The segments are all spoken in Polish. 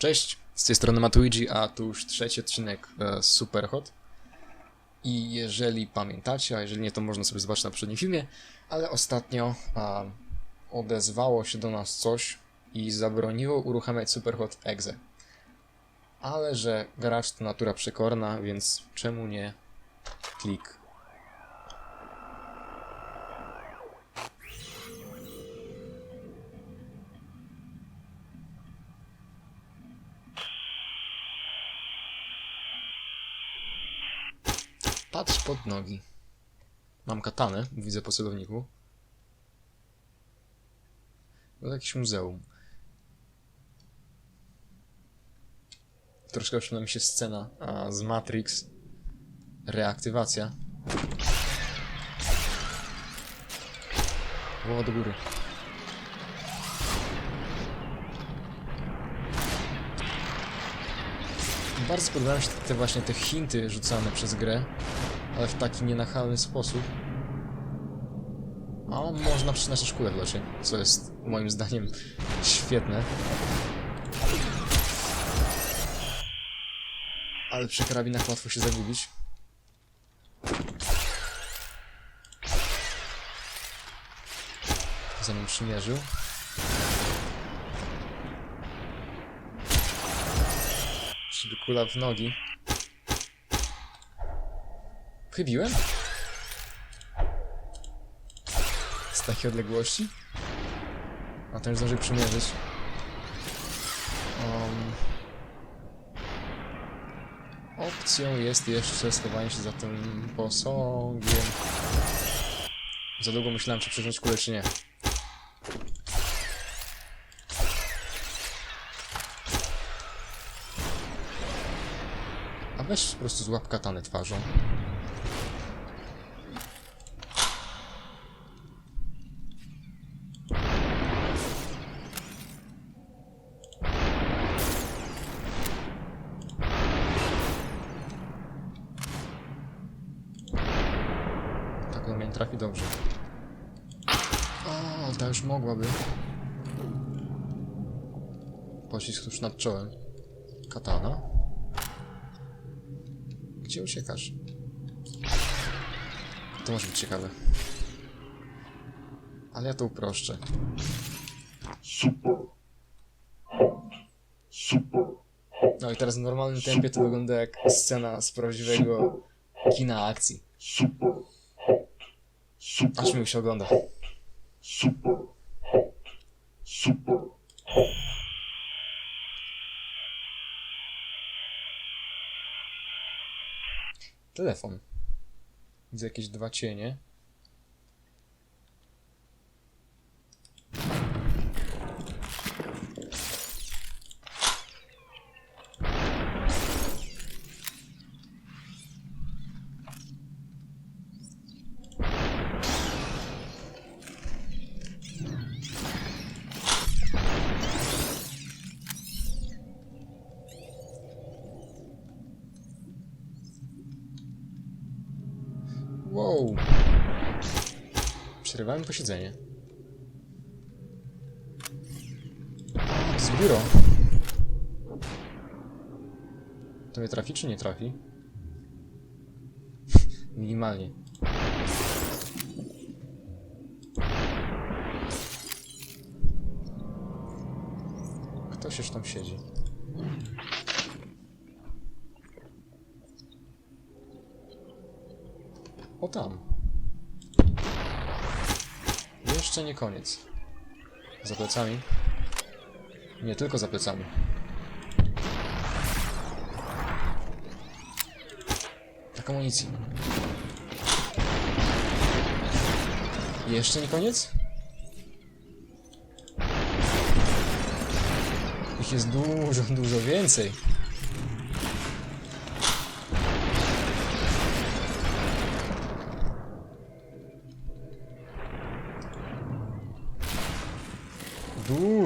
Cześć, z tej strony Matuigi, a tu już trzeci odcinek e, Superhot. I jeżeli pamiętacie, a jeżeli nie, to można sobie zobaczyć na poprzednim filmie, ale ostatnio odezwało się do nas coś i zabroniło uruchamiać Superhot Exe. Ale że gracz to natura przekorna, więc czemu nie klik. Patrz pod nogi. Mam katanę, widzę po celowniku. To jakieś muzeum. Troszkę przypomina mi się scena a, z Matrix. Reaktywacja. Głowa do góry. Bardzo podobają się te właśnie te hinty rzucane przez grę, ale w taki nienachalny sposób. A można przeczytać szkółę w locie, co jest moim zdaniem świetne. Ale przy karabinach łatwo się zagubić. Za mną przymierzył. Czyli kula w nogi. Chybiłem? Z takiej odległości? A ten już zdążył przymierzyć. Um, opcją jest jeszcze schowanie się za tym posągiem. Za długo myślałem, czy przeżyć kulę, czy nie. A weź po prostu złap katanę twarzą. Tak on mnie trafi dobrze. O, ta już mogłaby. Pocisk tuż nad czołem. Katana. Gdzie uciekasz? To może być ciekawe. Ale ja to uproszczę. Super. Hot. Super. No i teraz w normalnym tempie to wygląda jak scena z prawdziwego kina akcji. Super. Hot. Super. Aż mi się ogląda. Super. Hot. Super. Telefon. Widzę jakieś dwa cienie. Wow. Przerywałem posiedzenie. A, to biuro. To mnie trafi czy nie trafi? Minimalnie. Ktoś już tam siedzi. O tam. Jeszcze nie koniec. Za plecami. Nie tylko za plecami. Tak amunicji. Jeszcze nie koniec? Ich jest dużo, dużo więcej.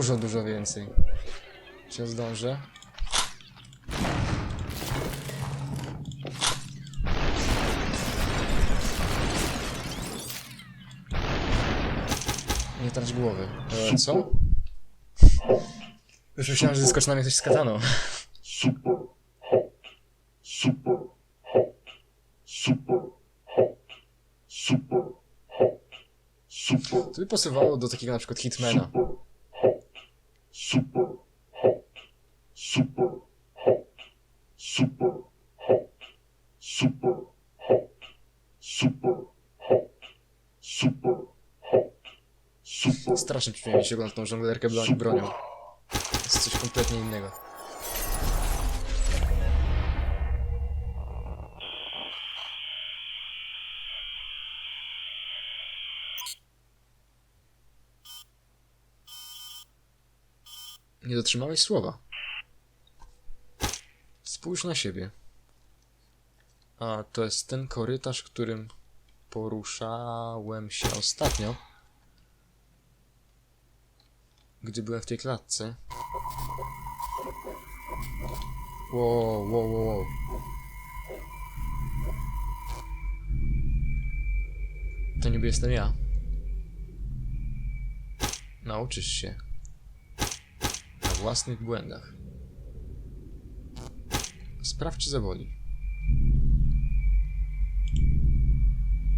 Dużo, dużo więcej. Czy zdążę? Nie trać głowy. E, co? Już myślałem, że zeskoczy na mnie coś z kataną. super hot, super hot, super hot, super hot, super To by pasowało do takiego na przykład Hitmana. super hot, super hot, super hot, super hot, super hot, super hot, super Strasznie przyjemnie się ogląda tą żonglerkę bro- bronią. Jest coś kompletnie innego. Nie dotrzymałeś słowa. Spójrz na siebie. A to jest ten korytarz, którym poruszałem się ostatnio gdy byłem w tej klatce. Wow, wow, wow, wow. To niby jestem ja. Nauczysz się. Na własnych błędach. Sprawdź, czy zaboli.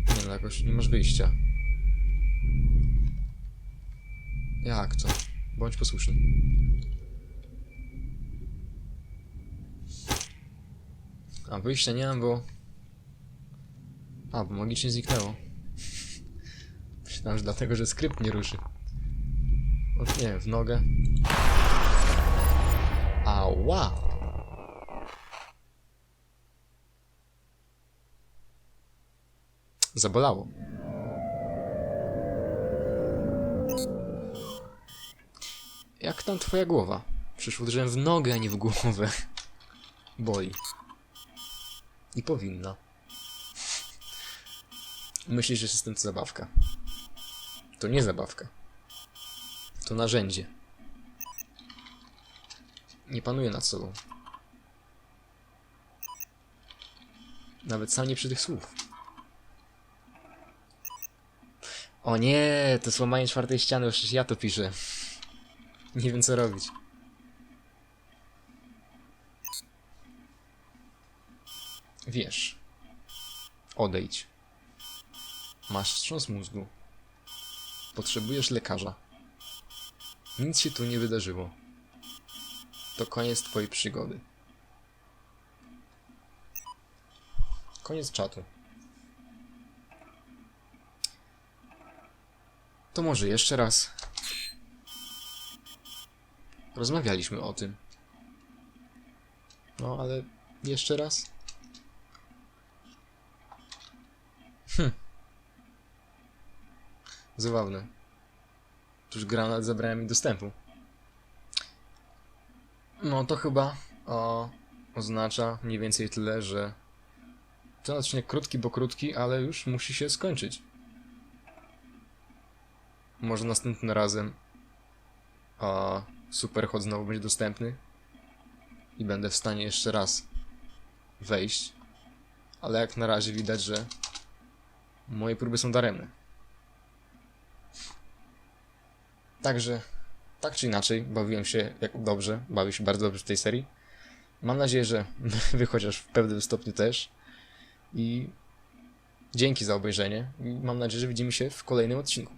Nie no, jakoś nie masz wyjścia. Jak to? Bądź posłuszny. A wyjścia nie mam, bo... A, bo magicznie zniknęło. Myślałem, że dlatego, że skrypt nie ruszy. O nie, w nogę. Ała! Zabolało. Jak tam twoja głowa? Przecież uderzyłem w nogę, a nie w głowę. Boli. I powinna. Myślisz, że system to zabawka. To nie zabawka. To narzędzie. Nie panuje nad sobą. Nawet sam nie przy tych słów. O nie, to złamanie czwartej ściany, już ja to piszę. Nie wiem co robić. Wiesz. Odejdź. Masz wstrząs mózgu. Potrzebujesz lekarza. Nic się tu nie wydarzyło. To koniec twojej przygody. Koniec czatu. To może jeszcze raz. Rozmawialiśmy o tym. No, ale jeszcze raz. Hm. Zabawne. Tuż granat zabrałem mi dostępu. No to chyba o, oznacza mniej więcej tyle, że ten odcinek krótki, bo krótki, ale już musi się skończyć. Może następnym razem a Superhot znowu będzie dostępny i będę w stanie jeszcze raz wejść. Ale jak na razie widać, że moje próby są daremne. Także, tak czy inaczej, bawiłem się jak dobrze, bawię się bardzo dobrze w tej serii. Mam nadzieję, że wy chociaż w pewnym stopniu też. I dzięki za obejrzenie. Mam nadzieję, że widzimy się w kolejnym odcinku.